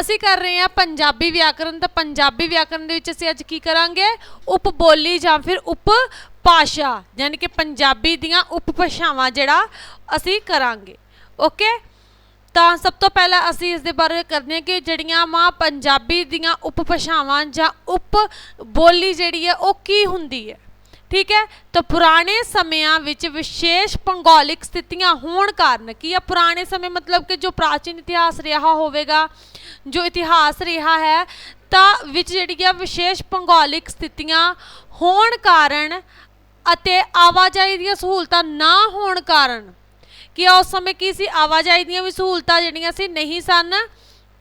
ਅਸੀਂ ਕਰ ਰਹੇ ਹਾਂ ਪੰਜਾਬੀ ਵਿਆਕਰਨ, ਤਾਂ ਪੰਜਾਬੀ ਵਿਆਕਰਨ ਦੇ ਵਿੱਚ ਅਸੀਂ ਅੱਜ ਕੀ ਕਰਾਂਗੇ? ਉਪਬੋਲੀ ਜਾਂ ਫਿਰ ਉਪ ਭਾਸ਼ਾ, ਯਾਨੀ ਕਿ ਪੰਜਾਬੀ ਦੀਆਂ ਉਪਭਾਸ਼ਾਵਾਂ ਜਿਹੜਾ ਅਸੀਂ ਕਰਾਂਗੇ। ਓਕੇ ਤਾਂ ਸਭ ਤੋਂ ਪਹਿਲਾਂ ਅਸੀਂ ਇਸ ਦੇ ਬਾਰੇ ਕਰਦੇ ਹਾਂ ਕਿ ਜਿਹੜੀਆਂ ਮਾਂ ਪੰਜਾਬੀ ਦੀਆਂ ਉਪਭਾਸ਼ਾਵਾਂ ਜਾਂ ਉਪ ਬੋਲੀ ਜਿਹੜੀ ਹੈ, ਉਹ ਕੀ ਹੁੰਦੀ ਹੈ? ਠੀਕ ਹੈ? ਤਾਂ ਪੁਰਾਣੇ ਸਮਿਆਂ ਵਿੱਚ ਵਿਸ਼ੇਸ਼ ਭੂਗੋਲਿਕ ਸਥਿਤੀਆਂ ਹੋਣ ਕਾਰਨ ਕੀ ਆ? ਪੁਰਾਣੇ ਸਮੇਂ ਮਤਲਬ ਕਿ ਜੋ ਪ੍ਰਾਚੀਨ ਇਤਿਹਾਸ ਰਿਹਾ ਹੋਵੇਗਾ, ਜੋ ਇਤਿਹਾਸ ਰਿਹਾ ਹੈ, ਤਾਂ ਵਿੱਚ ਜਿਹੜੀ ਆ ਵਿਸ਼ੇਸ਼ ਭੂਗੋਲਿਕ ਸਥਿਤੀਆਂ ਹੋਣ ਕਾਰਨ ਅਤੇ ਆਵਾਜਾਈ ਦੀਆਂ ਸਹੂਲਤਾਂ ਨਾ ਹੋਣ ਕਾਰਨ, ਕਿ ਉਸ ਸਮੇਂ ਕੀ ਸੀ? ਆਵਾਜਾਈ ਦੀਆਂ ਵੀ ਸਹੂਲਤਾਂ ਜਿਹੜੀਆਂ ਸੀ ਨਹੀਂ ਸਨ।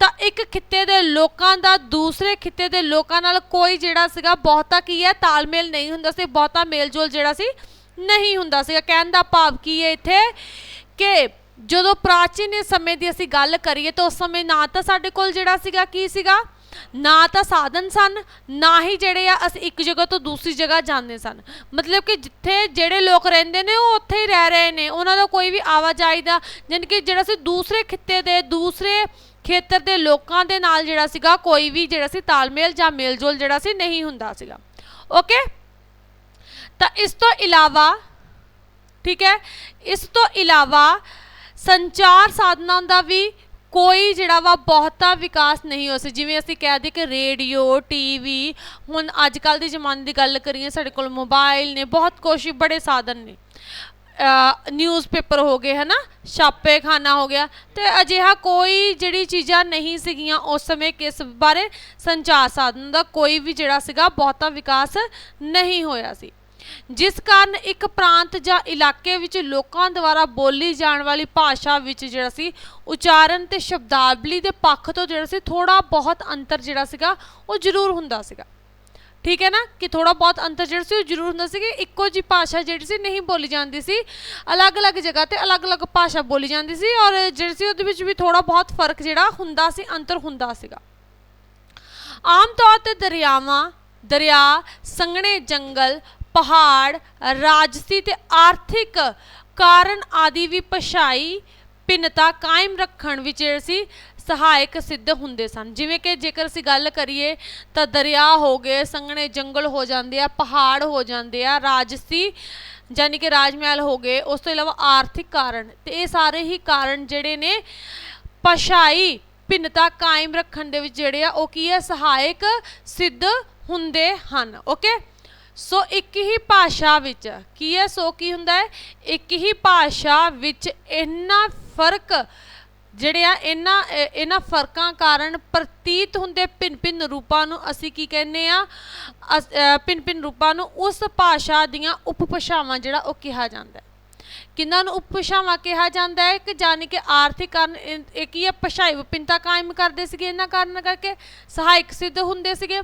ਤਾਂ ਇੱਕ ਖਿੱਤੇ ਦੇ ਲੋਕਾਂ ਦਾ, ਦੂਸਰੇ ਖਿੱਤੇ ਦੇ ਲੋਕਾਂ ਨਾਲ ਕੋਈ ਜਿਹੜਾ ਸੀਗਾ, ਬਹੁਤਾ ਕੀ ਹੈ, ਤਾਲਮੇਲ ਨਹੀਂ ਹੁੰਦਾ ਸੀ, ਬਹੁਤਾ ਮੇਲਜੋਲ ਜਿਹੜਾ ਸੀ, ਨਹੀਂ ਹੁੰਦਾ ਸੀਗਾ। ਕਹਿਣ ਦਾ ਭਾਵ ਕੀ ਹੈ ਇੱਥੇ? ਕਿ ਜਦੋਂ ਪ੍ਰਾਚੀਨ ਸਮੇਂ ਦੀ ਅਸੀਂ ਗੱਲ ਕਰੀਏ ਤਾਂ ਉਸ ਸਮੇਂ ਨਾ ਤਾਂ ਸਾਡੇ ਕੋਲ ਜਿਹੜਾ ਸੀਗਾ, ਕੀ ਸੀਗਾ? ਨਾ ਤਾਂ ਸਾਧਨ ਸਨ, ਨਾ ਹੀ ਜਿਹੜੇ ਆ ਅਸੀਂ ਇੱਕ ਜਗ੍ਹਾ ਤੋਂ ਦੂਸਰੀ ਜਗ੍ਹਾ ਜਾਂਦੇ ਸਨ। ਮਤਲਬ ਕਿ ਜਿੱਥੇ ਜਿਹੜੇ ਲੋਕ ਰਹਿੰਦੇ ਨੇ, ਉਹ ਉੱਥੇ ਹੀ ਰਹਿ ਰਹੇ ਨੇ। ਉਹਨਾਂ ਦਾ ਕੋਈ ਵੀ ਆਵਾਜਾਈ ਦਾ ਯਾਨੀ ਕਿ ਜਿਹੜਾ ਸੀ ਦੂਸਰੇ ਖਿੱਤੇ ਦੇ, ਦੂਸਰੇ ਖੇਤਰ ਦੇ ਲੋਕਾਂ ਦੇ ਨਾਲ ਜਿਹੜਾ ਸੀਗਾ, ਕੋਈ ਵੀ ਜਿਹੜਾ ਸੀ, ਤਾਲਮੇਲ ਜਾਂ ਮੇਲਜੋਲ ਜਿਹੜਾ ਸੀ, ਨਹੀਂ ਹੁੰਦਾ ਸੀਗਾ। ਓਕੇ ਤਾਂ ਇਸ ਤੋਂ ਇਲਾਵਾ, ਠੀਕ ਹੈ? ਇਸ ਤੋਂ ਇਲਾਵਾ ਸੰਚਾਰ ਸਾਧਨਾਂ ਦਾ ਵੀ ਕੋਈ ਜਿਹੜਾ ਵਾ ਬਹੁਤਾ ਵਿਕਾਸ ਨਹੀਂ ਹੋਇਆ ਸੀ। ਜਿਵੇਂ ਅਸੀਂ ਕਹਿ ਦਈਏ ਕਿ ਰੇਡੀਓ, ਟੀਵੀ, ਹੁਣ ਅੱਜ ਕੱਲ ਦੇ ਜ਼ਮਾਨੇ ਦੀ ਗੱਲ ਕਰੀਏ, ਸਾਡੇ ਕੋਲ ਮੋਬਾਈਲ ਨੇ, ਬਹੁਤ ਕੁਛ ਬੜੇ ਸਾਧਨ ਨੇ। ਨਿਊਜ਼ਪੇਪਰ ਹੋ ਗਏ, ਹਨਾ? ਛਾਪੇ ਖਾਨਾ ਹੋ ਗਿਆ। ਤੇ ਅਜਿਹਾ ਕੋਈ ਜਿਹੜੀ ਚੀਜ਼ਾਂ ਨਹੀਂ ਸੀਗੀਆਂ ਉਸ ਸਮੇਂ ਕਿਸ ਬਾਰੇ ਸੰਚਾਰ ਸਾਧਨ ਦਾ ਕੋਈ ਵੀ ਜਿਹੜਾ ਸੀਗਾ, ਬਹੁਤਾ ਵਿਕਾਸ ਨਹੀਂ ਹੋਇਆ ਸੀ। ਜਿਸ ਕਾਰਨ ਇੱਕ ਪ੍ਰਾਂਤ ਜਾਂ ਇਲਾਕੇ ਵਿੱਚ ਲੋਕਾਂ ਦੁਆਰਾ ਬੋਲੀ ਜਾਣ ਵਾਲੀ ਭਾਸ਼ਾ ਵਿੱਚ ਜਿਹੜਾ ਸੀ, ਉਚਾਰਨ ਤੇ ਸ਼ਬਦਾਵਲੀ ਦੇ ਪੱਖ ਤੋਂ ਜਿਹੜਾ ਸੀ ਥੋੜਾ ਬਹੁਤ ਅੰਤਰ ਜਿਹੜਾ ਸੀਗਾ, ਉਹ ਜ਼ਰੂਰ ਹੁੰਦਾ ਸੀਗਾ। ਠੀਕ ਹੈ ਨਾ, ਕਿ ਥੋੜਾ ਬਹੁਤ ਅੰਤਰ ਜਿਹੜਾ ਸੀ ਉਹ ਜ਼ਰੂਰ ਹੁੰਦਾ ਸੀ ਕਿ ਇੱਕੋ ਜੀ ਭਾਸ਼ਾ ਜਿਹੜੀ ਸੀ ਨਹੀਂ ਬੋਲੀ ਜਾਂਦੀ ਸੀ। ਅਲੱਗ-ਅਲੱਗ ਜਗ੍ਹਾ ਤੇ ਅਲੱਗ-ਅਲੱਗ ਭਾਸ਼ਾ ਬੋਲੀ ਜਾਂਦੀ ਸੀ ਔਰ ਜਿਹੜੀ ਸੀ ਉਹਦੇ ਵਿੱਚ ਵੀ ਥੋੜਾ ਬਹੁਤ ਫ਼ਰਕ ਜਿਹੜਾ ਹੁੰਦਾ ਸੀ, ਅੰਤਰ ਹੁੰਦਾ ਸੀਗਾ। ਆਮ ਤੌਰ ਤੇ ਦਰਿਆਵਾਂ, ਦਰਿਆ, ਸੰਘਣੇ ਜੰਗਲ, ਪਹਾੜ, ਰਾਜਸੀ ਤੇ ਆਰਥਿਕ ਕਾਰਨ ਆਦਿ ਵੀ ਭਾਸ਼ਾਈ ਭਿੰਨਤਾ ਕਾਇਮ ਰੱਖਣ ਵਿੱਚ ਸੀ ਸਹਾਇਕ ਸਿੱਧ ਹੁੰਦੇ ਸਨ। ਜਿਵੇਂ ਕਿ ਜੇਕਰ ਅਸੀਂ ਗੱਲ ਕਰੀਏ ਤਾਂ ਦਰਿਆ ਹੋ ਗਏ, ਸੰਘਣੇ ਜੰਗਲ ਹੋ ਜਾਂਦੇ ਆ, ਪਹਾੜ ਹੋ ਜਾਂਦੇ ਆ, ਰਾਜਸੀ ਯਾਨੀ ਕਿ ਰਾਜ ਮਹਿਲ ਹੋ ਗਏ, ਉਸ ਤੋਂ ਇਲਾਵਾ ਆਰਥਿਕ ਕਾਰਨ। ਤੇ ਇਹ ਸਾਰੇ ਹੀ ਕਾਰਨ ਜਿਹੜੇ ਨੇ ਭਾਸ਼ਾਈ ਭਿੰਨਤਾ ਕਾਇਮ ਰੱਖਣ ਦੇ ਵਿੱਚ ਜਿਹੜੇ ਆ, ਉਹ ਕੀ ਹੈ ਸਹਾਇਕ ਸਿੱਧ ਹੁੰਦੇ ਹਨ। ਓਕੇ? ਸੋ ਇੱਕ ਹੀ ਭਾਸ਼ਾ ਵਿੱਚ ਕੀ ਹੈ ਸੋ ਕੀ ਹੁੰਦਾ ਹੈ? ਇੱਕ ਹੀ ਭਾਸ਼ਾ ਵਿੱਚ ਇੰਨਾ ਫ਼ਰਕ ਜਿਹੜੇ ਆ ਇਹਨਾਂ ਇਹਨਾਂ ਫਰਕਾਂ ਕਾਰਨ ਪ੍ਰਤੀਤ ਹੁੰਦੇ ਭਿੰਨ-ਭਿੰਨ ਰੂਪਾਂ ਨੂੰ ਅਸੀਂ ਕੀ ਕਹਿੰਦੇ ਆ? ਅਸ- ਭਿੰਨ-ਭਿੰਨ ਰੂਪਾਂ ਨੂੰ ਉਸ ਭਾਸ਼ਾ ਦੀਆਂ ਉਪਭਾਸ਼ਾਵਾਂ ਜਿਹੜਾ ਉਹ ਕਿਹਾ ਜਾਂਦਾ ਹੈ। ਕਿੰਨਾਂ ਨੂੰ ਉਪਭਾਸ਼ਾਵਾਂ ਕਿਹਾ ਜਾਂਦਾ ਹੈ? ਕਿ ਜਾਨੀ ਕਿ ਆਰਥਿਕ ਕਾਰਨ, ਇਹ ਇਹ ਕੀ ਹੈ? ਭਾਸ਼ਾਈ ਵਿਭਿੰਨਤਾ ਕਾਇਮ ਕਰਦੇ ਸੀਗੇ ਇਹਨਾਂ ਕਾਰਨ ਕਰਕੇ, ਸਹਾਇਕ ਸਿੱਧ ਹੁੰਦੇ ਸੀਗੇ।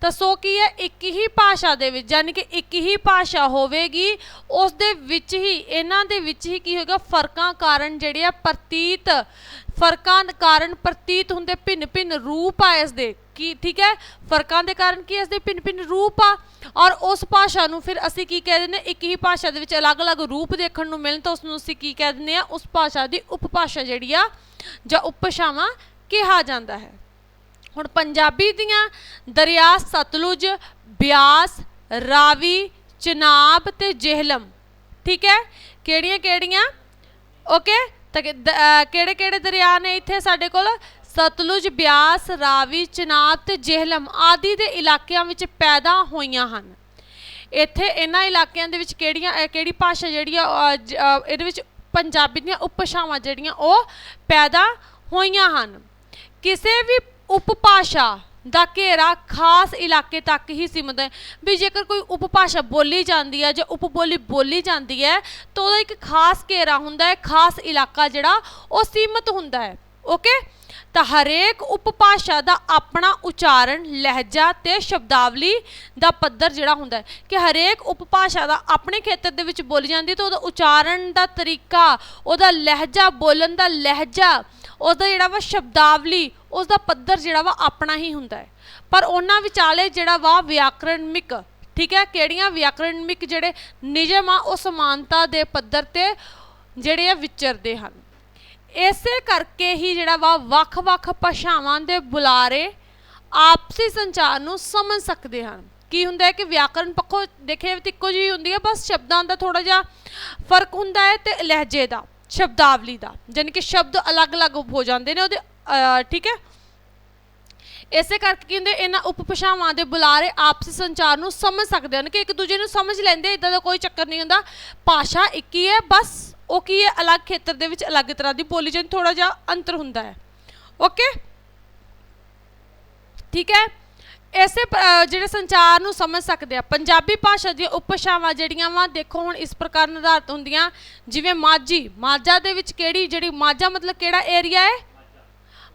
ਤਾਂ ਸੋ ਕੀ ਹੈ, ਇੱਕ ਹੀ ਭਾਸ਼ਾ ਦੇ ਵਿੱਚ ਯਾਨੀ ਕਿ ਇੱਕ ਹੀ ਭਾਸ਼ਾ ਹੋਵੇਗੀ ਉਸ ਦੇ ਵਿੱਚ ਹੀ, ਇਹਨਾਂ ਦੇ ਵਿੱਚ ਹੀ ਕੀ ਹੋਏਗਾ, ਫਰਕਾਂ ਕਾਰਨ ਜਿਹੜੇ ਆ, ਪ੍ਰਤੀਤ, ਫਰਕਾਂ ਕਾਰਨ ਪ੍ਰਤੀਤ ਹੁੰਦੇ, ਭਿੰਨ ਭਿੰਨ ਰੂਪ ਆ ਇਸ ਦੇ ਕੀ, ਠੀਕ ਹੈ? ਫਰਕਾਂ ਦੇ ਕਾਰਨ ਕੀ ਇਸ ਦੇ ਭਿੰਨ ਭਿੰਨ ਰੂਪ ਆ। ਔਰ ਉਸ ਭਾਸ਼ਾ ਨੂੰ ਫਿਰ ਅਸੀਂ ਕੀ ਕਹਿ ਦਿੰਦੇ ਇੱਕ ਹੀ ਭਾਸ਼ਾ ਦੇ ਵਿੱਚ ਅਲੱਗ-ਅਲੱਗ ਰੂਪ ਦੇਖਣ ਨੂੰ ਮਿਲਣ, ਤਾਂ ਉਸ ਨੂੰ ਅਸੀਂ ਕੀ ਕਹਿ ਦਿੰਦੇ ਆ ਉਸ ਭਾਸ਼ਾ ਦੀ ਉਪਭਾਸ਼ਾ ਜਿਹੜੀ ਆ, ਜਾਂ ਉਪਭਾਸ਼ਾਵਾਂ ਕਿਹਾ ਜਾਂਦਾ ਹੈ। ਹੁਣ ਪੰਜਾਬੀ ਦੀਆਂ ਦਰਿਆ ਸਤਲੁਜ ਬਿਆਸ ਰਾਵੀ ਚਨਾਬ ਤੇ ਜੇਹਲਮ। ਠੀਕ ਹੈ? ਕਿਹੜੀਆਂ ਕਿਹੜੀਆਂ? ਓਕੇ ਤਾਂ ਕਿਹੜੇ ਕਿਹੜੇ ਦਰਿਆ ਨੇ ਇੱਥੇ ਸਾਡੇ ਕੋਲ? ਸਤਲੁਜ ਬਿਆਸ ਰਾਵੀ ਚਨਾਬ ਤੇ ਜੇਹਲਮ ਆਦਿ ਦੇ ਇਲਾਕਿਆਂ ਵਿੱਚ ਪੈਦਾ ਹੋਈਆਂ ਹਨ। ਇੱਥੇ ਇਹਨਾਂ ਇਲਾਕਿਆਂ ਦੇ ਵਿੱਚ ਕਿਹੜੀਆਂ ਕਿਹੜੀ ਭਾਸ਼ਾ ਜਿਹੜੀ ਆ ਅਹ, ਇਹਦੇ ਵਿੱਚ ਪੰਜਾਬੀ ਦੀਆਂ ਉਪਭਾਸ਼ਾਵਾਂ ਜਿਹੜੀਆਂ ਉਹ ਪੈਦਾ ਹੋਈਆਂ ਹਨ। ਕਿਸੇ ਵੀ ਉਪਭਾਸ਼ਾ ਦਾ ਘੇਰਾ ਖਾਸ ਇਲਾਕੇ ਤੱਕ ਹੀ ਸੀਮਤ ਹੈ। ਵੀ ਜੇਕਰ ਕੋਈ ਉਪਭਾਸ਼ਾ ਬੋਲੀ ਜਾਂਦੀ ਹੈ ਜਾਂ ਉਪਬੋਲੀ ਬੋਲੀ ਜਾਂਦੀ ਹੈ, ਤਾਂ ਉਹਦਾ ਇੱਕ ਖਾਸ ਘੇਰਾ ਹੁੰਦਾ ਹੈ, ਖਾਸ ਇਲਾਕਾ ਜਿਹੜਾ ਉਹ ਸੀਮਤ ਹੁੰਦਾ ਹੈ। ਓਕੇ? ਤਾਂ ਹਰੇਕ ਉਪਭਾਸ਼ਾ ਦਾ ਆਪਣਾ ਉਚਾਰਨ, ਲਹਿਜਾ ਤੇ ਸ਼ਬਦਾਵਲੀ ਦਾ ਪੱਧਰ ਜਿਹੜਾ ਹੁੰਦਾ ਹੈ। ਕਿ ਹਰੇਕ ਉਪਭਾਸ਼ਾ ਦਾ ਆਪਣੇ ਖੇਤਰ ਦੇ ਵਿੱਚ ਬੋਲੀ ਜਾਂਦੀ ਤਾਂ ਉਹਦਾ ਉਚਾਰਨ ਦਾ ਤਰੀਕਾ, ਉਹਦਾ ਲਹਿਜਾ, ਬੋਲਣ ਦਾ ਲਹਿਜਾ, ਉਹਦਾ ਜਿਹੜਾ ਵਾ ਸ਼ਬਦਾਵਲੀ ਉਸ ਦਾ ਪੱਧਰ ਜਿਹੜਾ ਵਾ ਆਪਣਾ ਹੀ ਹੁੰਦਾ ਹੈ। ਪਰ ਉਹਨਾਂ ਵਿਚਾਲੇ ਜਿਹੜਾ ਵਾ ਵਿਆਕਰਣਮਿਕ ਠੀਕ ਹੈ, ਕਿਹੜੀਆਂ ਵਿਆਕਰਣਮਿਕ ਜਿਹੜੇ ਨਿਯਮ ਆ, ਉਹ ਸਮਾਨਤਾ ਦੇ ਪੱਧਰ ਤੇ ਜਿਹੜੇ ਆ ਵਿਚਰਦੇ ਹਨ। ਇਸੇ ਕਰਕੇ ਹੀ ਜਿਹੜਾ ਵਾ ਵੱਖ-ਵੱਖ ਭਾਸ਼ਾਵਾਂ ਦੇ ਬੁਲਾਰੇ ਆਪਸੀ ਸੰਚਾਰ ਨੂੰ ਸਮਝ ਸਕਦੇ ਹਨ। ਕੀ ਹੁੰਦਾ ਹੈ ਕਿ ਵਿਆਕਰਣ ਪੱਖੋਂ ਦੇਖੇ ਤਾਂ ਇੱਕੋ ਜਿਹੀ ਹੁੰਦੀ ਹੈ, ਬਸ ਸ਼ਬਦਾਂ ਦਾ ਥੋੜਾ ਜਿਹਾ ਫ਼ਰਕ ਹੁੰਦਾ ਹੈ ਤੇ ਲਹਿਜੇ ਦਾ, ਸ਼ਬਦਾਵਲੀ ਦਾ ਯਾਨੀ ਕਿ ਸ਼ਬਦ ਅਲੱਗ-ਅਲੱਗ ਹੋ ਜਾਂਦੇ ਨੇ, ਉਹਦੇ ਠੀਕ ਹੈ? ਇਸੇ ਕਰਕੇ ਕੀ ਹੁੰਦੇ, ਇਹਨਾਂ ਉਪਭਾਸ਼ਾਵਾਂ ਦੇ ਬੁਲਾਰੇ ਆਪਸੀ ਸੰਚਾਰ ਨੂੰ ਸਮਝ ਸਕਦੇ ਹਨ ਕਿ ਇੱਕ ਦੂਜੇ ਨੂੰ ਸਮਝ ਲੈਂਦੇ ਇਦਾਂ ਦਾ ਕੋਈ ਚੱਕਰ ਨਹੀਂ ਹੁੰਦਾ। ਭਾਸ਼ਾ ਇੱਕ ਹੀ ਹੈ, ਬਸ ਉਹ ਕੀ ਹੈ, ਅਲੱਗ ਖੇਤਰ ਦੇ ਵਿੱਚ ਅਲੱਗ ਤਰ੍ਹਾਂ ਦੀ ਬੋਲੀ ਜਾਂਦੀ ਥੋੜਾ ਜਿਹਾ ਅੰਤਰ ਹੁੰਦਾ ਹੈ। ਓਕੇ ਠੀਕ ਹੈ? ਐਸੇ ਜਿਹੜੇ ਸੰਚਾਰ ਨੂੰ ਸਮਝ ਸਕਦੇ ਆ। ਪੰਜਾਬੀ ਭਾਸ਼ਾ ਦੀਆਂ ਉਪਭਾਸ਼ਾਵਾਂ ਜਿਹੜੀਆਂ ਵਾ, ਦੇਖੋ ਹੁਣ ਇਸ ਪ੍ਰਕਾਰ ਨਿਰਧਾਰਤ ਹੁੰਦੀਆਂ, ਜਿਵੇਂ ਮਾਝੀ। ਮਾਝਾ ਦੇ ਵਿੱਚ ਕਿਹੜੀ, ਜਿਹੜੀ ਮਾਝਾ ਮਤਲਬ ਕਿਹੜਾ ਏਰੀਆ ਹੈ?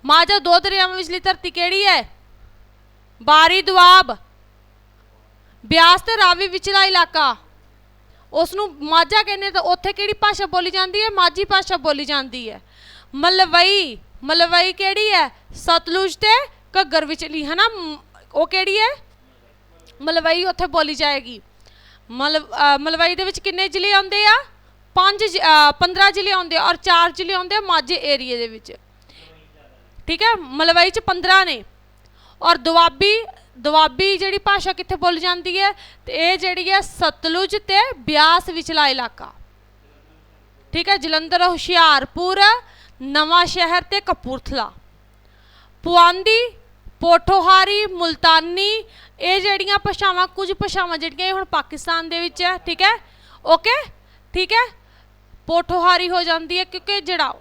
ਮਾਝਾ ਦੋ ਦਰਿਆਵਾਂ ਵਿਚਲੀ ਧਰਤੀ ਕਿਹੜੀ ਹੈ? ਬਾਰੀ ਦੁਆਬ, ਬਿਆਸ ਤੇ ਰਾਵੀ ਵਿਚਲਾ ਇਲਾਕਾ। ਉਸ ਨੂੰ ਮਾਝਾ ਕਹਿੰਦੇ ਤਾਂ ਉੱਥੇ ਕਿਹੜੀ ਭਾਸ਼ਾ ਬੋਲੀ ਜਾਂਦੀ ਹੈ? ਮਾਝੀ ਭਾਸ਼ਾ ਬੋਲੀ ਜਾਂਦੀ ਹੈ। ਮਲਵਈ ਮਲਵਈ ਕਿਹੜੀ ਹੈ? ਸਤਲੁਜ ਤੇ ਘੱਗਰ ਵਿਚਲੀ ਹੈ ਨਾ ਉਹ ਕਿਹੜੀ ਹੈ? ਮਲਵਈ ਉੱਥੇ ਬੋਲੀ ਜਾਏਗੀ। ਮਲ ਮਲਵਈ ਦੇ ਵਿੱਚ ਕਿੰਨੇ ਜ਼ਿਲ੍ਹੇ ਆਉਂਦੇ ਆ? ਪੰਜ 15 ਜ਼ਿਲ੍ਹੇ ਆਉਂਦੇ ਆ ਔਰ ਚਾਰ ਜ਼ਿਲ੍ਹੇ ਆਉਂਦੇ ਆ ਮਾਝੇ ਏਰੀਏ ਦੇ ਵਿੱਚ। ਠੀਕ ਹੈ? ਮਲਵਈ ਚ 15 ਨੇ। ਔਰ ਦੁਆਬੀ ਦੁਆਬੀ ਜਿਹੜੀ ਭਾਸ਼ਾ ਕਿੱਥੇ ਬੋਲੀ ਜਾਂਦੀ ਹੈ? ਤੇ ਇਹ ਜਿਹੜੀ ਹੈ ਸਤਲੁਜ ਤੇ ਬਿਆਸ ਵਿਚਲਾ ਇਲਾਕਾ। ਠੀਕ ਹੈ? ਜਲੰਧਰ, ਹੁਸ਼ਿਆਰਪੁਰ, ਨਵਾਂ ਸ਼ਹਿਰ ਤੇ ਕਪੂਰਥਲਾ। ਪੁਆਂਦੀ, ਪੋਠੋਹਾਰੀ, ਮੁਲਤਾਨੀ, ਇਹ ਜਿਹੜੀਆਂ ਭਾਸ਼ਾਵਾਂ, ਕੁਝ ਭਾਸ਼ਾਵਾਂ ਜਿਹੜੀਆਂ ਇਹ ਹੁਣ ਪਾਕਿਸਤਾਨ ਦੇ ਵਿੱਚ ਹੈ। ਠੀਕ ਹੈ? ਓਕੇ ਠੀਕ ਹੈ? ਪੋਠੋਹਾਰੀ ਹੋ ਜਾਂਦੀ ਹੈ ਕਿਉਂਕਿ ਜਿਹੜਾ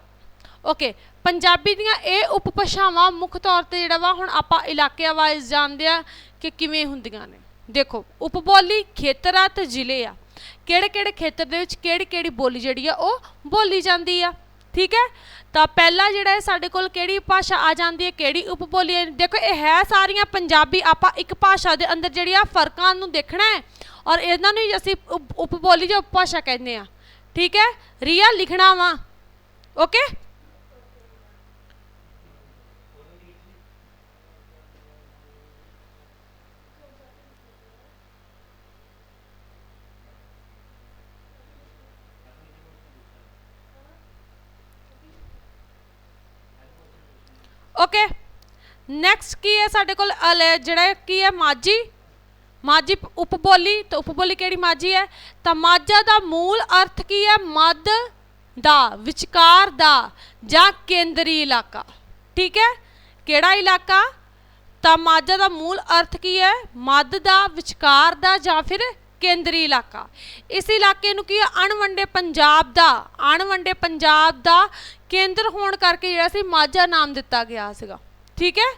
ਓਕੇ ਪੰਜਾਬੀ ਦੀਆਂ ਇਹ ਉਪਭਾਸ਼ਾਵਾਂ ਮੁੱਖ ਤੌਰ ਤੇ ਜਿਹੜਾ ਵਾ, ਹੁਣ ਆਪਾਂ ਇਲਾਕਿਆਂ ਵਾਈਜ਼ ਜਾਣਦੇ ਆ ਕਿ ਕਿਵੇਂ ਹੁੰਦੀਆਂ ਨੇ। ਦੇਖੋ, ਉਪਬੋਲੀ ਖੇਤਰ ਆ ਤੇ ਜ਼ਿਲ੍ਹੇ ਆ। ਕਿਹੜੇ ਕਿਹੜੇ ਖੇਤਰ ਦੇ ਵਿੱਚ ਕਿਹੜੀ ਕਿਹੜੀ ਬੋਲੀ ਜਿਹੜੀ ਆ, ਉਹ ਬੋਲੀ ਜਾਂਦੀ ਆ। ਠੀਕ ਹੈ? ਤਾਂ ਪਹਿਲਾ ਜਿਹੜਾ ਹੈ ਸਾਡੇ ਕੋਲ ਕਿਹੜੀ ਭਾਸ਼ਾ ਆ ਜਾਂਦੀ ਹੈ, ਕਿਹੜੀ ਉਪਬੋਲੀ ਹੈ? ਦੇਖੋ, ਇਹ ਹੈ ਸਾਰੀਆਂ ਪੰਜਾਬੀ, ਆਪਾਂ ਇੱਕ ਭਾਸ਼ਾ ਦੇ ਅੰਦਰ ਜਿਹੜੀ ਆ ਫਰਕਾਂ ਨੂੰ ਦੇਖਣਾ ਹੈ ਔਰ ਇਹਨਾਂ ਨੂੰ ਹੀ ਅਸੀਂ ਉਪ- ਉਪਬੋਲੀ ਜਾਂ ਉਪਭਾਸ਼ਾ ਕਹਿੰਦੇ ਆ। ਠੀਕ ਹੈ? ਰੀਆ ਲਿਖਣਾ ਵਾ। ਓਕੇ? ਓਕੇ ਨੈਕਸਟ ਕੀ ਹੈ ਸਾਡੇ ਕੋਲ ਜਿਹੜਾ ਕੀ ਹੈ ਮਾਝੀ? ਮਾਝੀ ਪ- ਉਪਬੋਲੀ ਤਾਂ ਉਪਬੋਲੀ ਕਿਹੜੀ ਮਾਝੀ ਹੈ? ਤਾਂ ਮਾਝਾ ਦਾ ਮੂਲ ਅਰਥ ਕੀ ਹੈ? ਮੱਧ ਦਾ, ਵਿਚਕਾਰ ਦਾ, ਜਾਂ ਕੇਂਦਰੀ ਇਲਾਕਾ। ਠੀਕ ਹੈ? ਕਿਹੜਾ ਇਲਾਕਾ? ਤਾਂ ਮਾਝਾ ਦਾ ਮੂਲ ਅਰਥ ਕੀ ਹੈ? ਮੱਧ ਦਾ, ਵਿਚਕਾਰ ਦਾ, ਜਾਂ ਫਿਰ ਕੇਂਦਰੀ ਇਲਾਕਾ। ਇਸ ਇਲਾਕੇ ਨੂੰ ਕੀ ਅਣਵੰਡੇ ਪੰਜਾਬ ਦਾ, ਅਣਵੰਡੇ ਪੰਜਾਬ ਦਾ ਕੇਂਦਰ ਹੋਣ ਕਰਕੇ ਜਿਹੜਾ ਸੀ ਮਾਝਾ ਨਾਮ ਦਿੱਤਾ ਗਿਆ ਸੀਗਾ। ਠੀਕ ਹੈ?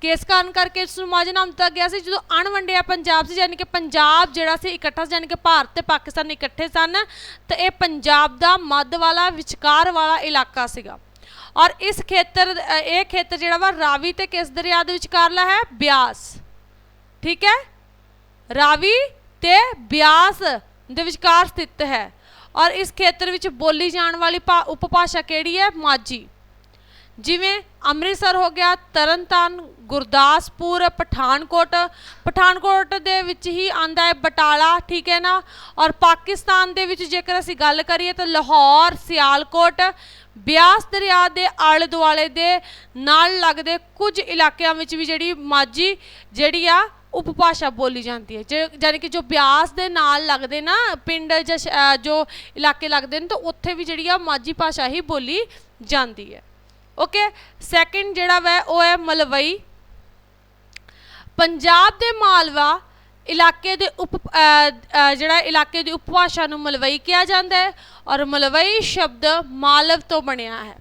ਕਿਸ ਕਾਰਨ ਕਰਕੇ ਇਸ ਨੂੰ ਮਾਝਾ ਨਾਮ ਦਿੱਤਾ ਗਿਆ ਸੀ, ਜਦੋਂ ਅਣਵੰਡਿਆ ਪੰਜਾਬ ਸੀ, ਯਾਨੀ ਕਿ ਪੰਜਾਬ ਜਿਹੜਾ ਸੀ ਇਕੱਠਾ ਸੀ, ਯਾਨੀ ਕਿ ਭਾਰਤ ਤੇ ਪਾਕਿਸਤਾਨ ਇਕੱਠੇ ਸਨ, ਤੇ ਇਹ ਪੰਜਾਬ ਦਾ ਮੱਧ ਵਾਲਾ, ਵਿਚਕਾਰ ਵਾਲਾ ਇਲਾਕਾ ਸੀਗਾ। ਔਰ ਇਸ ਖੇਤਰ, ਇਹ ਖੇਤਰ ਜਿਹੜਾ ਵਾ, ਰਾਵੀ ਤੇ ਕਿਸ ਦਰਿਆ ਦੇ ਵਿਚਕਾਰਲਾ ਹੈ? ਬਿਆਸ। ਠੀਕ ਹੈ? ਰਾਵੀ ਤੇ ਬਿਆਸ ਦੇ ਵਿਚਕਾਰ ਸਥਿਤ ਹੈ। ਔਰ ਇਸ ਖੇਤਰ ਵਿੱਚ ਬੋਲੀ ਜਾਣ ਵਾਲੀ ਭਾ- ਉਪਭਾਸ਼ਾ ਕਿਹੜੀ ਹੈ? ਮਾਝੀ। ਜਿਵੇਂ ਅੰਮ੍ਰਿਤਸਰ ਹੋ ਗਿਆ, ਤਰਨਤਾਰਨ, ਗੁਰਦਾਸਪੁਰ, ਪਠਾਨਕੋਟ। ਪਠਾਨਕੋਟ ਦੇ ਵਿੱਚ ਹੀ ਆਂਦਾ ਹੈ ਬਟਾਲਾ, ਠੀਕ ਹੈ ਨਾ? ਔਰ ਪਾਕਿਸਤਾਨ ਦੇ ਵਿੱਚ ਜੇਕਰ ਅਸੀਂ ਗੱਲ ਕਰੀਏ ਤਾਂ ਲਾਹੌਰ, ਸਿਆਲਕੋਟ, ਬਿਆਸ ਦਰਿਆ ਦੇ ਆਲੇ ਦੁਆਲੇ ਦੇ ਨਾਲ ਲੱਗਦੇ ਕੁਝ ਇਲਾਕਿਆਂ ਵਿੱਚ ਵੀ ਜਿਹੜੀ ਮਾਝੀ, ਜਿਹੜੀ ਆ ਉਪਭਾਸ਼ਾ ਬੋਲੀ ਜਾਂਦੀ ਹੈ। ਜੇ ਯਾਨੀ ਕਿ ਜੋ ਬਿਆਸ ਦੇ ਨਾਲ ਲੱਗਦੇ ਨਾ, ਪਿੰਡ ਜਾਂ ਜੋ ਇਲਾਕੇ ਲੱਗਦੇ ਨੇ, ਤਾਂ ਉੱਥੇ ਵੀ ਜਿਹੜੀ ਆ ਮਾਝੀ ਭਾਸ਼ਾ ਹੀ ਬੋਲੀ ਜਾਂਦੀ ਹੈ। ਓਕੇ? ਸੈਕਿੰਡ ਜਿਹੜਾ ਵੈ, ਉਹ ਹੈ ਮਲਵਈ। ਪੰਜਾਬ ਦੇ ਮਾਲਵਾ ਇਲਾਕੇ ਦੇ ਉਪ ਜਿਹੜਾ ਇਲਾਕੇ ਦੀ ਉਪਭਾਸ਼ਾ ਨੂੰ ਮਲਵਈ ਕਿਹਾ ਜਾਂਦਾ ਹੈ ਔਰ ਮਲਵਈ ਸ਼ਬਦ ਮਾਲਵ ਤੋਂ ਬਣਿਆ ਹੈ।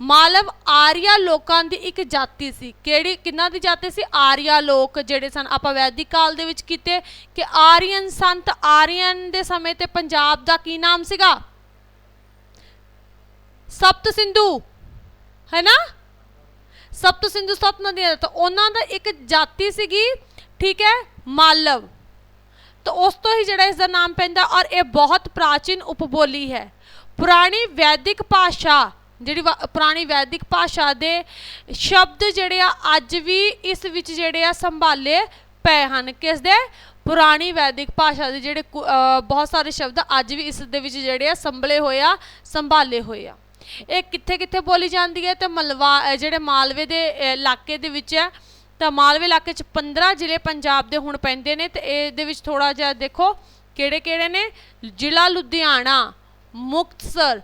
ਮਾਲਵ ਆਰੀਆ ਲੋਕਾਂ ਦੀ ਇੱਕ ਜਾਤੀ ਸੀ। ਕਿਹੜੀ, ਕਿੰਨਾਂ ਦੀ ਜਾਤੀ ਸੀ? ਆਰੀਆ ਲੋਕ ਜਿਹੜੇ ਸਨ। ਆਪਾਂ ਵੈਦਿਕ ਕਾਲ ਦੇ ਵਿੱਚ ਕੀਤੇ ਕਿ ਆਰੀਅਨ ਸੰਤ ਆਰੀਅਨ ਦੇ ਸਮੇਂ ਤੇ ਪੰਜਾਬ ਦਾ ਕੀ ਨਾਮ ਸੀਗਾ? ਸਪਤ ਸਿੰਧੂ ਹੈ ਨਾ ਸਪਤ ਸਿੰਧੂ ਸੱਤ ਨਦੀਆਂ ਤਾਂ ਉਹਨਾਂ ਦਾ ਇੱਕ ਜਾਤੀ ਸੀਗੀ, ਠੀਕ ਹੈ, ਮਾਲਵ। ਤਾਂ ਉਸ ਤੋਂ ਹੀ ਜਿਹੜਾ ਇਸ ਦਾ ਨਾਮ ਪੈਂਦਾ ਔਰ ਇਹ ਬਹੁਤ ਪ੍ਰਾਚੀਨ ਉਪਬੋਲੀ ਹੈ। ਪੁਰਾਣੀ ਵੈਦਿਕ ਭਾਸ਼ਾ ਜਿਹੜੀ ਵਾ- ਪੁਰਾਣੀ ਵੈਦਿਕ ਭਾਸ਼ਾ ਦੇ ਸ਼ਬਦ ਜਿਹੜੇ ਆ, ਅੱਜ ਵੀ ਇਸ ਵਿੱਚ ਜਿਹੜੇ ਆ ਸੰਭਾਲੇ ਪਏ ਹਨ। ਕਿਸ ਦੇ? ਪੁਰਾਣੀ ਵੈਦਿਕ ਭਾਸ਼ਾ ਦੇ ਜਿਹੜੇ ਕੁ- ਬਹੁਤ ਸਾਰੇ ਸ਼ਬਦ ਅੱਜ ਵੀ ਇਸ ਦੇ ਵਿੱਚ ਜਿਹੜੇ ਆ ਸੰਭਲੇ ਹੋਏ ਆ, ਸੰਭਾਲੇ ਹੋਏ ਆ। ਇਹ ਕਿੱਥੇ ਕਿੱਥੇ ਬੋਲੀ ਜਾਂਦੀ ਹੈ? ਤੇ ਮਲਵਾ ਜਿਹੜੇ ਮਾਲਵੇ ਦੇ ਇਲਾਕੇ ਦੇ ਵਿੱਚ ਹੈ। ਤਾਂ ਮਾਲਵੇ ਇਲਾਕੇ 'ਚ 15 ਜ਼ਿਲ੍ਹੇ ਪੰਜਾਬ ਦੇ ਹੁਣ ਪੈਂਦੇ ਨੇ ਤੇ ਇਹਦੇ ਵਿੱਚ ਥੋੜਾ ਜਿਹਾ ਦੇਖੋ ਕਿਹੜੇ ਕਿਹੜੇ ਨੇ? ਜ਼ਿਲ੍ਹਾ ਲੁਧਿਆਣਾ, ਮੁਕਤਸਰ,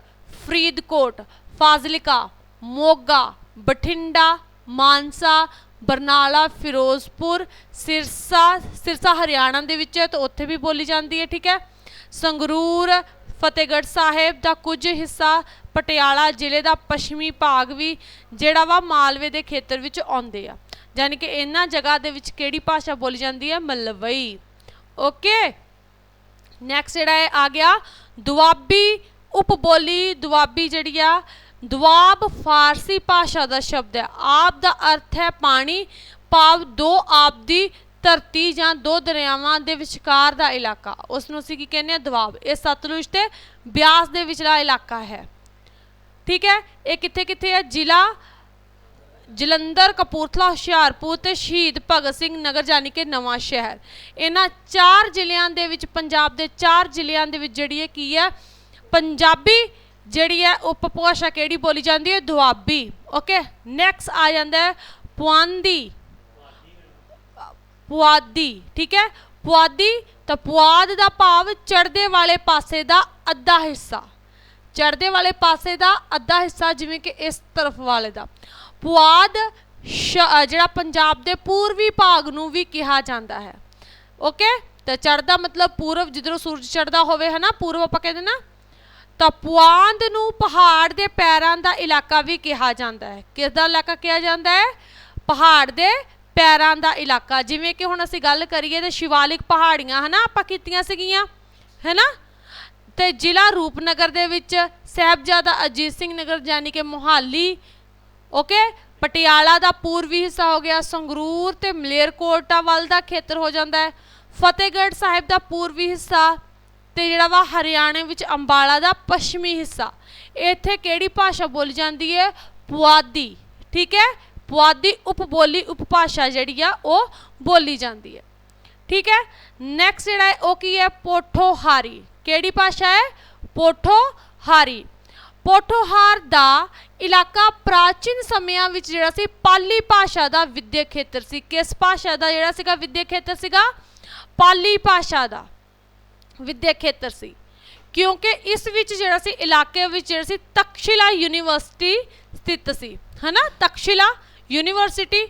ਫਰੀਦਕੋਟ ਫਾਜ਼ਿਲਕਾ, ਮੋਗਾ, ਬਠਿੰਡਾ, ਮਾਨਸਾ, ਬਰਨਾਲਾ, ਫਿਰੋਜ਼ਪੁਰ, ਸਿਰਸਾ ਸਿਰਸਾ ਹਰਿਆਣਾ ਦੇ ਵਿੱਚ ਹੈ ਤਾਂ ਉੱਥੇ ਵੀ ਬੋਲੀ ਜਾਂਦੀ ਹੈ, ਠੀਕ ਹੈ। ਸੰਗਰੂਰ, ਫਤਿਹਗੜ੍ਹ ਸਾਹਿਬ ਦਾ ਕੁਝ ਹਿੱਸਾ, ਪਟਿਆਲਾ ਜ਼ਿਲ੍ਹੇ ਦਾ ਪੱਛਮੀ ਭਾਗ ਵੀ ਜਿਹੜਾ ਵਾ ਮਾਲਵੇ ਦੇ ਖੇਤਰ ਵਿੱਚ ਆਉਂਦੇ ਆ। ਯਾਨੀ ਕਿ ਇਹਨਾਂ ਜਗ੍ਹਾ ਦੇ ਵਿੱਚ ਕਿਹੜੀ ਭਾਸ਼ਾ ਬੋਲੀ ਜਾਂਦੀ ਹੈ? ਮਲਵਈ। ਓਕੇ? ਨੈਕਸਟ ਜਿਹੜਾ ਹੈ ਆ ਗਿਆ, ਦੁਆਬੀ ਉਪਬੋਲੀ, ਦੁਆਬੀ ਜਿਹੜੀ ਆ ਦੁਆਬ ਫਾਰਸੀ ਭਾਸ਼ਾ ਦਾ ਸ਼ਬਦ ਹੈ। ਆਬ ਦਾ ਅਰਥ ਹੈ ਪਾਣੀ, ਭਾਵ ਦੋ ਆਬ ਦੀ ਧਰਤੀ ਜਾਂ ਦੋ ਦਰਿਆਵਾਂ ਦੇ ਵਿਚਕਾਰ ਦਾ ਇਲਾਕਾ। ਉਸ ਨੂੰ ਅਸੀਂ ਕੀ ਕਹਿੰਦੇ ਆ ਦੁਆਬ। ਇਹ ਸਤਲੁਜ ਤੇ ਬਿਆਸ ਦੇ ਵਿਚਲਾ ਇਲਾਕਾ ਹੈ। ਠੀਕ ਹੈ? ਇਹ ਕਿੱਥੇ ਕਿੱਥੇ ਹੈ? ਜ਼ਿਲ੍ਹਾ ਜਲੰਧਰ, ਕਪੂਰਥਲਾ, ਹੁਸ਼ਿਆਰਪੁਰ ਤੇ ਸ਼ਹੀਦ ਭਗਤ ਸਿੰਘ ਨਗਰ ਜਾਨੀ ਕਿ ਨਵਾਂ ਸ਼ਹਿਰ। ਇਹਨਾਂ ਚਾਰ ਜ਼ਿਲ੍ਹਿਆਂ ਦੇ ਵਿੱਚ, ਪੰਜਾਬ ਦੇ ਚਾਰ ਜ਼ਿਲ੍ਹਿਆਂ ਦੇ ਵਿੱਚ ਜਿਹੜੀ ਹੈ ਕੀ ਹੈ? ਪੰਜਾਬੀ ਜਿਹੜੀ ਹੈ ਉਪਭਾਸ਼ਾ ਕਿਹੜੀ ਬੋਲੀ ਜਾਂਦੀ ਹੈ? ਦੁਆਬੀ। ਓਕੇ ਨੈਕਸਟ ਆ ਜਾਂਦਾ ਹੈ ਪੁਆਂਦੀ। ਪੁਆਧੀ ਠੀਕ ਹੈ? ਪੁਆਧੀ ਤਾਂ ਪੁਆਧ ਦਾ ਭਾਵ ਚੜ੍ਹਦੇ ਵਾਲੇ ਪਾਸੇ ਦਾ ਅੱਧਾ ਹਿੱਸਾ। ਚੜ੍ਹਦੇ ਵਾਲੇ ਪਾਸੇ ਦਾ ਅੱਧਾ ਹਿੱਸਾ ਜਿਵੇਂ ਕਿ ਇਸ ਤਰਫ ਵਾਲੇ ਦਾ। ਪੁਆਦ ਸ਼- ਜਿਹੜਾ ਪੰਜਾਬ ਦੇ ਪੂਰਬੀ ਭਾਗ ਨੂੰ ਵੀ ਕਿਹਾ ਜਾਂਦਾ ਹੈ। ਓਕੇ ਤਾਂ ਚੜ੍ਹਦਾ ਮਤਲਬ ਪੂਰਬ ਜਿੱਧਰੋਂ ਸੂਰਜ ਚੜ੍ਹਦਾ ਹੋਵੇ, ਹਨਾ? ਪੂਰਬ ਆਪਾਂ ਕਹਿੰਦੇ ਨਾ ਤਾਂ ਪੁਆਂਦ ਨੂੰ ਪਹਾੜ ਦੇ ਪੈਰਾਂ ਦਾ ਇਲਾਕਾ ਵੀ ਕਿਹਾ ਜਾਂਦਾ ਹੈ। ਕਿਸ ਦਾ ਇਲਾਕਾ ਕਿਹਾ ਜਾਂਦਾ ਹੈ? ਪਹਾੜ ਦੇ ਪੈਰਾਂ ਦਾ ਇਲਾਕਾ। ਜਿਵੇਂ ਕਿ ਹੁਣ ਅਸੀਂ ਗੱਲ ਕਰੀਏ ਤੇ ਸ਼ਿਵਾਲਿਕ ਪਹਾੜੀਆਂ, ਹਨਾ, ਆਪਾਂ ਕੀਤੀਆਂ ਸੀਗੀਆਂ, ਹੈਨਾ? ਤੇ ਜ਼ਿਲ੍ਹਾ ਰੂਪਨਗਰ ਦੇ ਵਿੱਚ ਸਾਹਿਬਜ਼ਾਦਾ ਅਜੀਤ ਸਿੰਘ ਨਗਰ, ਯਾਨੀ ਕਿ ਮੁਹਾਲੀ, ਓਕੇ? ਪਟਿਆਲਾ ਦਾ ਪੂਰਬੀ ਹਿੱਸਾ ਹੋ ਗਿਆ, ਸੰਗਰੂਰ ਤੇ ਮਲੇਰਕੋਟਾ ਵੱਲ ਦਾ ਖੇਤਰ ਹੋ ਜਾਂਦਾ ਹੈ। ਫਤਿਹਗੜ੍ਹ ਸਾਹਿਬ ਦਾ ਪੂਰਬੀ ਹਿੱਸਾ ਤੇ ਜਿਹੜਾ ਵਾ ਹਰਿਆਣੇ ਵਿੱਚ ਅੰਬਾਲਾ ਦਾ ਪੱਛਮੀ ਹਿੱਸਾ, ਇੱਥੇ ਕਿਹੜੀ ਭਾਸ਼ਾ ਬੋਲੀ ਜਾਂਦੀ ਹੈ? ਪੁਆਧੀ, ਠੀਕ ਹੈ? ਪੁਆਧੀ ਉਪਬੋਲੀ ਉਪਭਾਸ਼ਾ ਜਿਹੜੀ ਆ, ਉਹ ਬੋਲੀ ਜਾਂਦੀ ਹੈ। ਠੀਕ ਹੈ? ਨੈਕਸਟ ਜਿਹੜਾ ਹੈ, ਉਹ ਕੀ ਹੈ? ਪੋਠੋਹਾਰੀ, ਕਿਹੜੀ ਭਾਸ਼ਾ ਹੈ? ਪੋਠੋਹਾਰੀ। ਪੋਠੋਹਾਰ ਦਾ ਇਲਾਕਾ ਪ੍ਰਾਚੀਨ ਸਮਿਆਂ ਵਿੱਚ ਜਿਹੜਾ ਸੀ, ਪਾਲੀ ਭਾਸ਼ਾ ਦਾ ਵਿਦਿਅਕ ਖੇਤਰ ਸੀ। ਕਿਸ ਭਾਸ਼ਾ ਦਾ ਜਿਹੜਾ ਸੀਗਾ ਵਿਦਿਅਕ ਖੇਤਰ ਸੀਗਾ? ਪਾਲੀ ਭਾਸ਼ਾ ਦਾ। ਵਿਦਿਅਕ ਖੇਤਰ ਸੀ। ਕਿਉਂਕਿ ਇਸ ਵਿੱਚ ਜਿਹੜਾ ਸੀ, ਇਲਾਕੇ ਵਿੱਚ ਜਿਹੜਾ ਸੀ, ਤਕਸ਼ਿਲਾ ਯੂਨੀਵਰਸਿਟੀ ਸਥਿਤ ਸੀ, ਹਨਾ? ਤਕਸ਼ਿਲਾ ਯੂਨੀਵਰਸਿਟੀ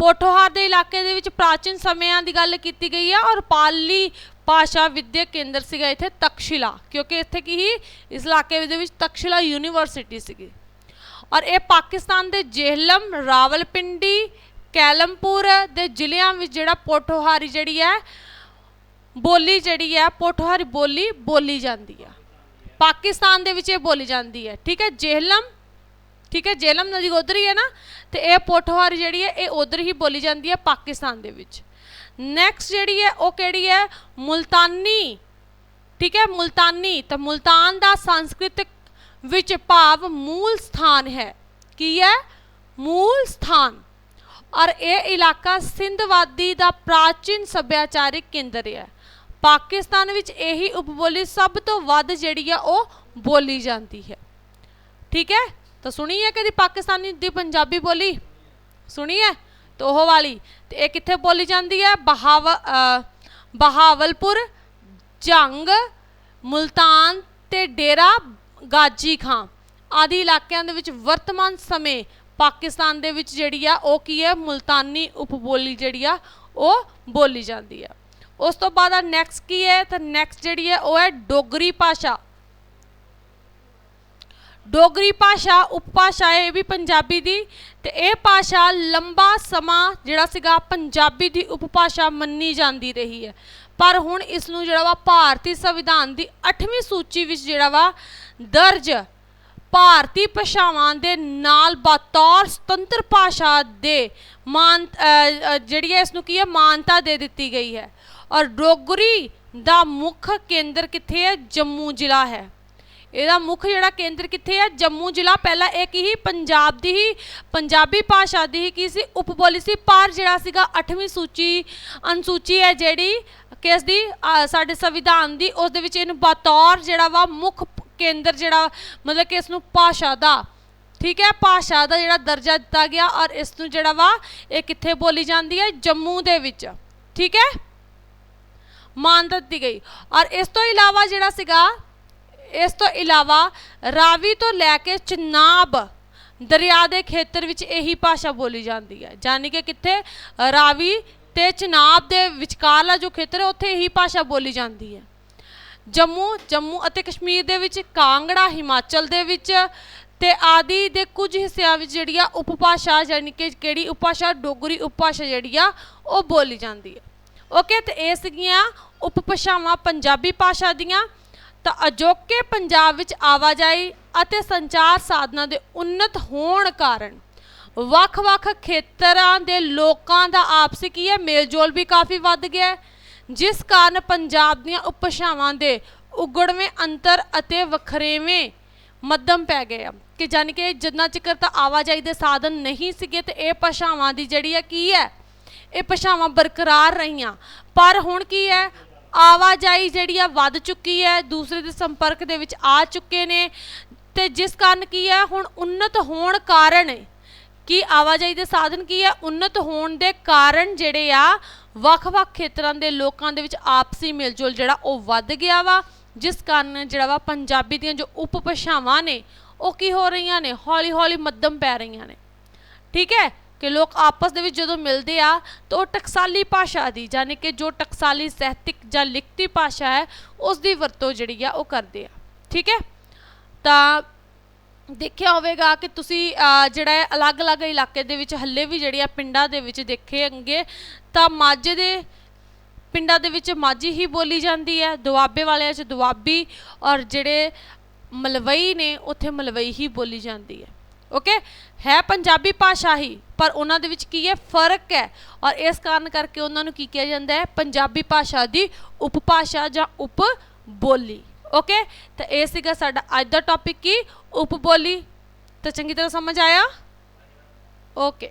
ਪੋਠੋਹਾਰ ਦੇ ਇਲਾਕੇ ਦੇ ਵਿੱਚ ਪ੍ਰਾਚੀਨ ਸਮਿਆਂ ਦੀ ਗੱਲ ਕੀਤੀ ਗਈ ਹੈ ਔਰ ਪਾਲੀ ਭਾਸ਼ਾ ਵਿਦਿਅਕ ਕੇਂਦਰ ਸੀਗਾ ਇੱਥੇ ਤਕਸ਼ਿਲਾ, ਕਿਉਂਕਿ ਇੱਥੇ ਕੀ ਹੀ ਇਸ ਇਲਾਕੇ ਦੇ ਵਿੱਚ ਤਕਸ਼ਿਲਾ ਯੂਨੀਵਰਸਿਟੀ ਸੀਗੀ। ਔਰ ਇਹ ਪਾਕਿਸਤਾਨ ਦੇ ਜੇਹਲਮ, ਰਾਵਲਪਿੰਡੀ, ਕੈਲਮਪੁਰ ਦੇ ਜ਼ਿਲ੍ਹਿਆਂ ਵਿੱਚ ਜਿਹੜਾ ਪੋਠੋਹਾਰੀ ਜਿਹੜੀ ਹੈ ਬੋਲੀ ਜਿਹੜੀ ਹੈ ਪੋਠੋਹਾਰੀ ਬੋਲੀ ਬੋਲੀ ਜਾਂਦੀ ਹੈ ਪਾਕਿਸਤਾਨ ਦੇ ਵਿੱਚ ਇਹ ਬੋਲੀ ਜਾਂਦੀ ਹੈ ਠੀਕ ਹੈ, ਜੇਹਲਮ, ਠੀਕ ਹੈ, ਜੇਹਲਮ ਨਦੀ ਉਧਰ ਹੀ ਹੈ ਨਾ, ਤੇ ਇਹ ਪੋਠੋਹਾਰੀ ਜਿਹੜੀ ਹੈ, ਇਹ ਉਧਰ ਹੀ ਬੋਲੀ ਜਾਂਦੀ ਹੈ ਪਾਕਿਸਤਾਨ ਦੇ ਵਿੱਚ। ਨੈਕਸਟ ਜਿਹੜੀ ਹੈ, ਉਹ ਕਿਹੜੀ ਹੈ? ਮੁਲਤਾਨੀ, ਠੀਕ ਹੈ, ਮੁਲਤਾਨੀ, ਤਾਂ ਮੁਲਤਾਨ ਦਾ ਸੰਸਕ੍ਰਿਤਿਕ ਵਿੱਚ ਭਾਵ ਮੂਲ ਸਥਾਨ ਹੈ। ਕੀ ਹੈ? ਮੂਲ ਸਥਾਨ। ਔਰ ਇਹ ਇਲਾਕਾ ਸਿੰਧਵਾਦੀ ਦਾ ਪ੍ਰਾਚੀਨ ਸੱਭਿਆਚਾਰਿਕ ਕੇਂਦਰ ਹੈ। ਪਾਕਿਸਤਾਨ ਵਿੱਚ ਇਹੀ ਉਪਬੋਲੀ ਸਭ ਤੋਂ ਵੱਧ ਜਿਹੜੀ ਆ ਉਹ ਬੋਲੀ ਜਾਂਦੀ ਹੈ। ਠੀਕ ਹੈ? ਤਾਂ ਸੁਣੀ ਹੈ ਕਦੀ ਪਾਕਿਸਤਾਨੀ ਦੀ ਪੰਜਾਬੀ ਬੋਲੀ? ਸੁਣੀ ਹੈ? ਤਾਂ ਉਹ ਵਾਲੀ। ਤੇ ਇਹ ਕਿੱਥੇ ਬੋਲੀ ਜਾਂਦੀ ਹੈ? ਬਹਾਵ ਬਹਾਵਲਪੁਰ, ਜੰਗ, ਮੁਲਤਾਨ ਤੇ ਡੇਰਾ, ਗਾਜੀ ਖਾਂ ਆਦਿ ਇਲਾਕਿਆਂ ਦੇ ਵਿੱਚ ਵਰਤਮਾਨ ਸਮੇਂ ਪਾਕਿਸਤਾਨ ਦੇ ਵਿੱਚ ਜਿਹੜੀ ਆ, ਉਹ ਕੀ ਹੈ? ਮੁਲਤਾਨੀ ਉਪਬੋਲੀ ਜਿਹੜੀ ਆ, ਉਹ ਬੋਲੀ ਜਾਂਦੀ ਆ। ਉਸ ਤੋਂ ਬਾਅਦ ਆ ਨੈਕਸਟ ਕੀ ਹੈ? ਤਾਂ ਨੈਕਸਟ ਜਿਹੜੀ ਹੈ ਉਹ ਹੈ ਡੋਗਰੀ ਭਾਸ਼ਾ। ਡੋਗਰੀ ਭਾਸ਼ਾ, ਉਪਭਾਸ਼ਾ ਹੈ ਇਹ ਵੀ ਪੰਜਾਬੀ ਦੀ, ਤੇ ਇਹ ਭਾਸ਼ਾ ਲੰਬਾ ਸਮਾਂ ਜਿਹੜਾ ਸੀਗਾ, ਪੰਜਾਬੀ ਦੀ ਉਪਭਾਸ਼ਾ ਮੰਨੀ ਜਾਂਦੀ ਰਹੀ ਹੈ। ਪਰ ਹੁਣ ਇਸ ਨੂੰ ਜਿਹੜਾ ਵਾ, ਭਾਰਤੀ ਸੰਵਿਧਾਨ ਦੀ 8ਵੀਂ ਸੂਚੀ ਵਿੱਚ ਜਿਹੜਾ ਵਾ, ਦਰਜ ਭਾਰਤੀ ਭਾਸ਼ਾਵਾਂ ਦੇ ਨਾਲ ਬਤੌਰ ਸੁਤੰਤਰ ਭਾਸ਼ਾ ਦੇ ਮਾਨ ਜਿਹੜੀ ਹੈ ਇਸ ਨੂੰ ਕੀ ਹੈ, ਮਾਨਤਾ ਦੇ ਦਿੱਤੀ ਗਈ ਹੈ। ਔਰ ਡੋਗਰੀ ਦਾ ਮੁੱਖ ਕੇਂਦਰ ਕਿੱਥੇ ਹੈ? ਜੰਮੂ ਜ਼ਿਲ੍ਹਾ ਹੈ। ਇਹਦਾ ਮੁੱਖ ਜਿਹੜਾ ਕੇਂਦਰ ਕਿੱਥੇ ਹੈ? ਜੰਮੂ ਜ਼ਿਲ੍ਹਾ। ਪਹਿਲਾਂ ਇਹ ਕੀ ਹੀ ਪੰਜਾਬ ਦੀ ਹੀ, ਪੰਜਾਬੀ ਭਾਸ਼ਾ ਦੀ ਹੀ ਕੀ ਸੀ? ਉਪਬੋਲੀ ਸੀ। ਪਰ ਜਿਹੜਾ ਸੀਗਾ 8ਵੀਂ ਸੂਚੀ, ਅਨੁਸੂਚੀ ਹੈ ਜਿਹੜੀ, ਕਿਸ ਦੀ? ਸਾਡੇ ਸੰਵਿਧਾਨ ਦੀ। ਉਸ ਦੇ ਵਿੱਚ ਇਹਨੂੰ ਬਤੌਰ ਜਿਹੜਾ ਵਾ ਮੁੱਖ ਕੇਂਦਰ ਜਿਹੜਾ, ਮਤਲਬ ਕਿ ਇਸ ਨੂੰ ਭਾਸ਼ਾ ਦਾ, ਠੀਕ ਹੈ, ਭਾਸ਼ਾ ਦਾ ਜਿਹੜਾ ਦਰਜਾ ਦਿੱਤਾ ਗਿਆ ਔਰ ਇਸ ਨੂੰ ਜਿਹੜਾ ਵਾ ਇਹ ਕਿੱਥੇ ਬੋਲੀ ਜਾਂਦੀ ਹੈ? ਜੰਮੂ ਦੇ ਵਿੱਚ, ਠੀਕ ਹੈ? ਮਾਨਤਾ ਦਿੱਤੀ ਗਈ। ਔਰ ਇਸ ਤੋਂ ਇਲਾਵਾ ਜਿਹੜਾ ਸੀਗਾ, ਇਸ ਤੋਂ ਇਲਾਵਾ ਰਾਵੀ ਤੋਂ ਲੈ ਕੇ ਚਨਾਬ ਦਰਿਆ ਦੇ ਖੇਤਰ ਵਿੱਚ ਇਹੀ ਭਾਸ਼ਾ ਬੋਲੀ ਜਾਂਦੀ ਹੈ। ਯਾਨੀ ਕਿ ਕਿੱਥੇ? ਰਾਵੀ ਤੇ ਚਨਾਬ ਦੇ ਵਿਚਕਾਰਲਾ ਜੋ ਖੇਤਰ ਹੈ, ਉੱਥੇ ਇਹੀ ਭਾਸ਼ਾ ਬੋਲੀ ਜਾਂਦੀ ਹੈ। ਜੰਮੂ ਜੰਮੂ ਅਤੇ ਕਸ਼ਮੀਰ ਦੇ ਵਿੱਚ ਕਾਂਗੜਾ, ਹਿਮਾਚਲ ਦੇ ਵਿੱਚ ਤੇ ਆਦਿ ਦੇ ਕੁਝ ਹਿੱਸਿਆਂ ਵਿੱਚ ਜਿਹੜੀ ਆ ਉਪਭਾਸ਼ਾ ਯਾਨੀ ਕਿ ਕਿਹੜੀ ਉਪਭਾਸ਼ਾ, ਡੋਗਰੀ ਉਪਭਾਸ਼ਾ ਜਿਹੜੀ ਆ, ਉਹ ਬੋਲੀ ਜਾਂਦੀ ਹੈ ਓਕੇ ਤੇ ਇਹ ਸੀਗੀਆਂ ਉਪਭਾਸ਼ਾਵਾਂ ਪੰਜਾਬੀ ਭਾਸ਼ਾ ਦੀਆਂ। ਤਾਂ ਅਜੋਕੇ ਪੰਜਾਬ ਵਿੱਚ ਆਵਾਜਾਈ ਅਤੇ ਸੰਚਾਰ ਸਾਧਨਾਂ ਦੇ ਉન્નਤ ਹੋਣ ਕਾਰਨ ਵੱਖ-ਵੱਖ ਖੇਤਰਾਂ ਦੇ ਲੋਕਾਂ ਦਾ ਆਪਸੀ ਕੀ ਹੈ, ਮੇਲਜੋਲ ਵੀ ਕਾਫੀ ਵੱਧ ਗਿਆ ਹੈ। ਜਿਸ ਕਾਰਨ ਪੰਜਾਬ ਦੀਆਂ ਉਪਭਾਸ਼ਾਵਾਂ ਦੇ ਉਗੜਵੇਂ ਅੰਤਰ ਅਤੇ ਵਖਰੇਵੇਂ ਮੱਧਮ ਪੈ ਗਏ ਆ। ਕਿ ਜਾਨ ਕਿ ਜਿੰਨਾ ਚਿਕਰ ਤਾਂ ਆਵਾਜਾਈ ਦੇ ਸਾਧਨ ਨਹੀਂ ਸੀਗੇ ਤੇ ਇਹ ਭਾਸ਼ਾਵਾਂ ਦੀ ਜਿਹੜੀ ਆ ਕੀ ਹੈ? ਇਹ ਭਾਸ਼ਾਵਾਂ ਬਰਕਰਾਰ ਰਹੀਆਂ। ਪਰ ਹੁਣ ਕੀ ਹੈ? ਆਵਾਜਾਈ ਜਿਹੜੀ ਆ ਵੱਧ ਚੁੱਕੀ ਹੈ, ਦੂਸਰੇ ਦੇ ਸੰਪਰਕ ਦੇ ਵਿੱਚ ਆ ਚੁੱਕੇ ਨੇ। ਤੇ ਜਿਸ ਕਾਰਨ ਕੀ ਹੈ? ਹੁਣ ਉન્નਤ ਹੋਣ ਕਾਰਨ ਕੀ ਆਵਾਜਾਈ ਦੇ ਸਾਧਨ ਕੀ ਹੈ? ਉન્નਤ ਹੋਣ ਦੇ ਕਾਰਨ ਜਿਹੜੇ ਆ ਵੱਖ-ਵੱਖ ਖੇਤਰਾਂ ਦੇ ਲੋਕਾਂ ਦੇ ਵਿੱਚ ਆਪਸੀ ਮਿਲਜੁਲ ਜਿਹੜਾ ਉਹ ਵੱਧ ਗਿਆ ਵਾ, ਜਿਸ ਕਾਰਨ ਜਿਹੜਾ ਵਾ ਪੰਜਾਬੀ ਦੀਆਂ ਜੋ ਉਪਭਾਸ਼ਾਵਾਂ ਨੇ, ਉਹ ਕੀ ਹੋ ਰਹੀਆਂ ਨੇ? ਹੌਲੀ-ਹੌਲੀ ਮੱਧਮ ਪੈ ਰਹੀਆਂ ਨੇ। ਠੀਕ ਹੈ? ਕਿ ਲੋਕ ਆਪਸ ਦੇ ਵਿੱਚ ਜਦੋਂ ਮਿਲਦੇ ਆ, ਤਾਂ ਉਹ ਟਕਸਾਲੀ ਭਾਸ਼ਾ ਦੀ ਯਾਨੀ ਕਿ ਜੋ ਟਕਸਾਲੀ ਸਾਹਿਤਿਕ ਜਾਂ ਲਿਖਤੀ ਭਾਸ਼ਾ ਹੈ, ਉਸ ਦੀ ਵਰਤੋਂ ਜਿਹੜੀ ਆ ਉਹ ਕਰਦੇ ਆ। ਠੀਕ ਹੈ? ਤਾਂ ਦੇਖਿਆ ਹੋਵੇਗਾ ਕਿ ਤੁਸੀਂ ਜਿਹੜਾ ਹੈ ਅਲੱਗ-ਅਲੱਗ ਇਲਾਕੇ ਦੇ ਵਿੱਚ, ਹੱਲੇ ਵੀ ਜਿਹੜੇ ਆ ਪਿੰਡਾਂ ਦੇ ਵਿੱਚ ਦੇਖੇ ਅੰਗੇ ਤਾਂ ਮਾਝੇ ਦੇ ਪਿੰਡਾਂ ਦੇ ਵਿੱਚ ਮਾਝੀ ਹੀ ਬੋਲੀ ਜਾਂਦੀ ਹੈ, ਦੁਆਬੇ ਵਾਲਿਆਂ 'ਚ ਦੁਆਬੀ ਔਰ ਜਿਹੜੇ ਮਲਵਈ ਨੇ, ਉੱਥੇ ਮਲਵਈ ਹੀ ਬੋਲੀ ਜਾਂਦੀ ਹੈ। ਓਕੇ? ਹੈ ਪੰਜਾਬੀ ਭਾਸ਼ਾ ਹੀ ਪਰ ਉਹਨਾਂ ਦੇ ਵਿੱਚ ਕੀ ਹੈ? ਫ਼ਰਕ ਹੈ। ਔਰ ਇਸ ਕਾਰਨ ਕਰਕੇ ਉਹਨਾਂ ਨੂੰ ਕੀ ਕਿਹਾ ਜਾਂਦਾ ਹੈ? ਪੰਜਾਬੀ ਭਾਸ਼ਾ ਦੀ ਉਪਭਾਸ਼ਾ ਜਾਂ ਉਪ ਬੋਲੀ ਓਕੇ ਤਾਂ ਇਹ ਸੀਗਾ ਸਾਡਾ ਅੱਜ ਦਾ ਟੌਪਿਕ ਕੀ? ਉਪ ਬੋਲੀ ਤਾਂ ਚੰਗੀ ਤਰ੍ਹਾਂ ਸਮਝ ਆਇਆ? ਓਕੇ